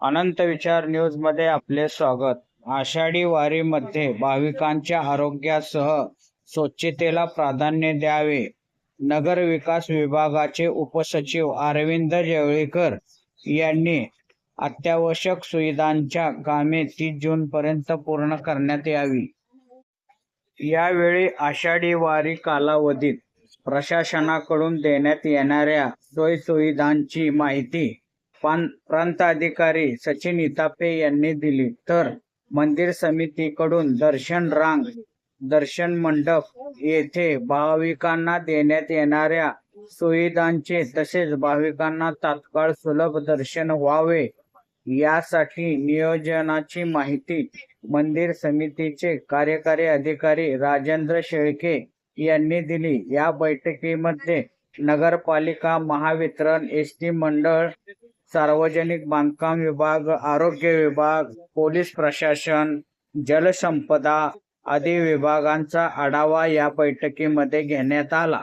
अनंत विचार न्यूजमध्ये आपले स्वागत. आषाढी वारीमध्ये भाविकांच्या आरोग्यासह स्वच्छतेला प्राधान्य द्यावे. नगर विकास विभागाचे उपसचिव अरविंद जवळीकर यांनी अत्यावश्यक सुविधांच्या कामे तीस जून पर्यंत पूर्ण करण्यात यावी. यावेळी आषाढी वारी कालावधीत प्रशासनाकडून देण्यात येणाऱ्या सोयीसुविधांची माहिती प्रांताधिकारी सचिन इतापे यांनी दिली. तर मंदिर समितीकडून दर्शन रांग दर्शन मंडप येथे भाविकांना देण्यात येणाऱ्या सुविधांचे तसेच भाविकांना तात्काळ सुलभ दर्शन व्हावे यासाठी नियोजनाची माहिती मंदिर समितीचे कार्यकारी अधिकारी राजेंद्र शेळके यांनी दिली. या बैठकीमध्ये नगरपालिका महावितरण एस टी मंडळ सार्वजनिक बांधकाम विभाग आरोग्य विभाग पोलीस प्रशासन जलसंपदा आदी विभागांचा आढावा या बैठकीमध्ये घेण्यात आला.